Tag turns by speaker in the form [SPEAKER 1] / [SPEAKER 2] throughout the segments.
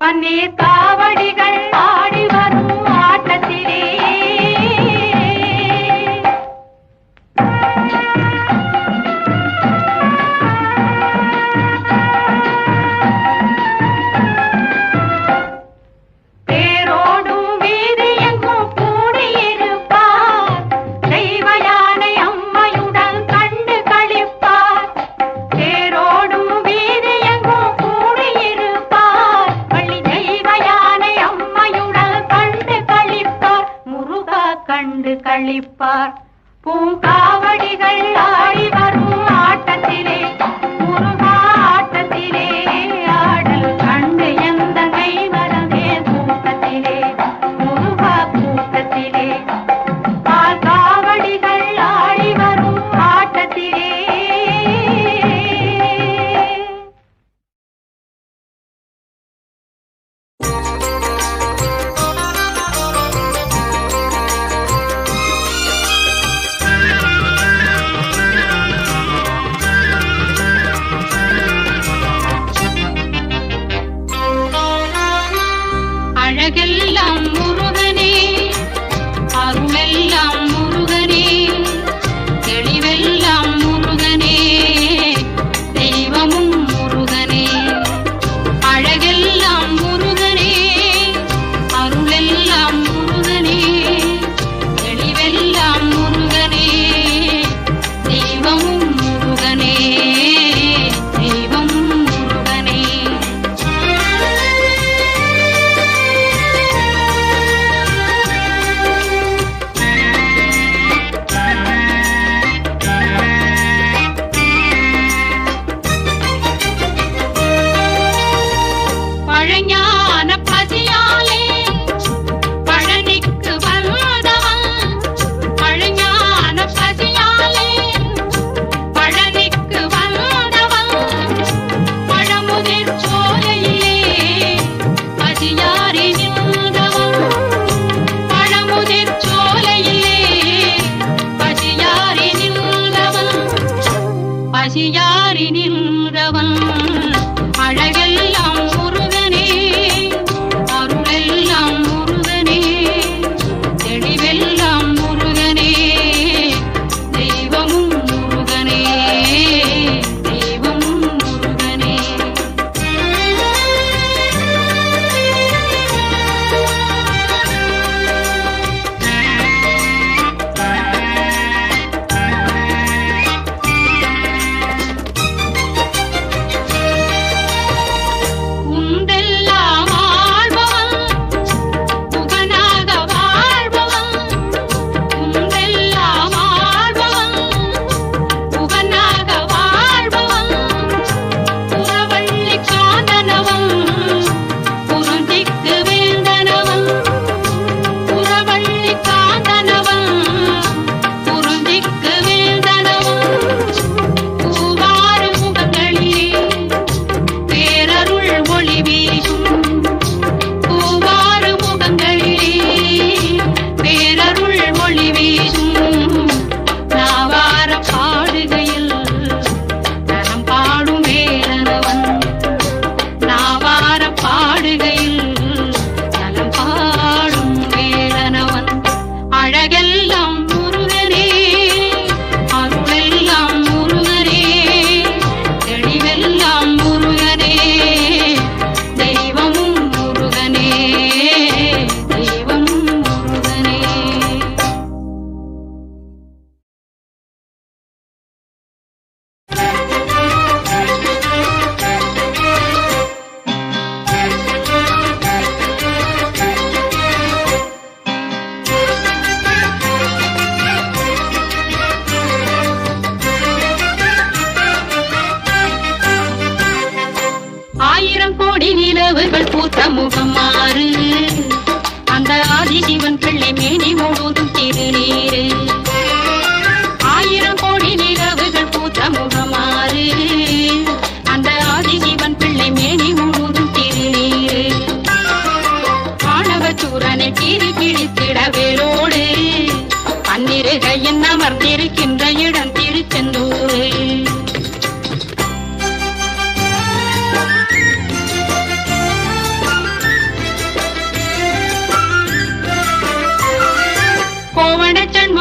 [SPEAKER 1] बनेगा கண்டு களிப்பார். பூங்காவடிகள் ஆடி வரும் ஆட்டத்திலே.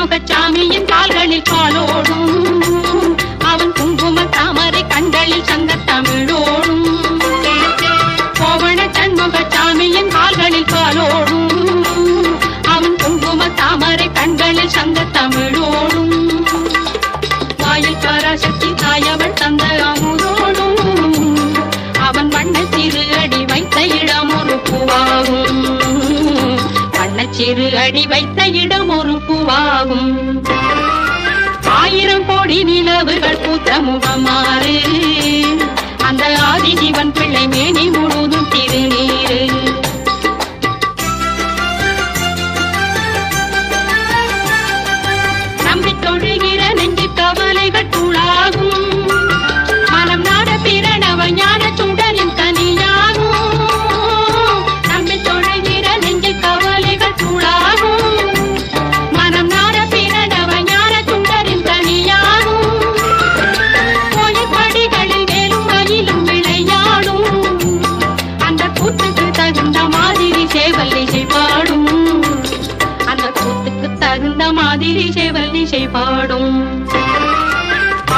[SPEAKER 1] முகச்சாமியின் கால்களில் பாலோடும் அவன் குங்கும தாமரை கண்களில் சங்கத் தமிழோடும் கோவண சண்முகச்சாமியின் கால்களில் பாலோடும் அவன் குங்கும தாமரை கண்களில் சங்கத் தமிழோடும் வாயில் பராசக்தி தாயவள் தந்த அமுதோடும். அவன் வண்ண சிறு அடி வைத்த இடம் ஒரு பூவாகும். வண்ண சிறு அடி வைத்த இடம் ஒரு பூவாகும் ஆயிரம் கோடி நிலவுகள் பூத்த முகமாறு. அந்த ஆதிசிவன் பிள்ளை மேனி முழுதும் இசை பாடும்.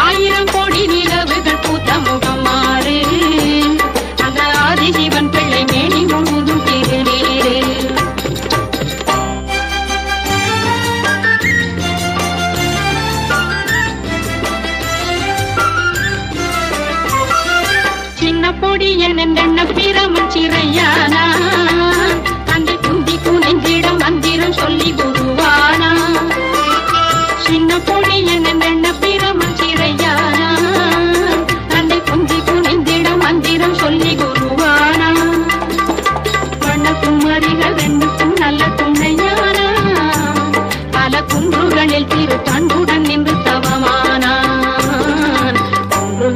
[SPEAKER 1] ஆயிரம் கோடி நிலவுகள் பூத்த முகம் மாறு அந்த ஆதிசிவன் பிள்ளை மேனி முழுதும் திருநீரு சின்ன பொடியன் எண்ண பிரமன் சிறையா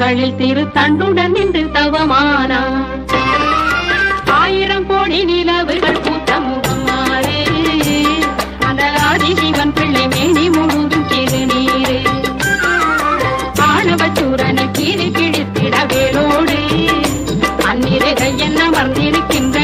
[SPEAKER 1] குன்றுகளில் திரு தண்டுடன் நின்று தவமானான் ஆயிரம் கோடி நிலவுகள் பூத்த முகமாறு அந்த ஆதிசிவன் பிள்ளை மேனி முழுதும் திருநீரு ஆணவச்சூரனை கீறி கிழித்திட வேலோடு. அந்நிறகை என்ன மறந்திருக்கின்ற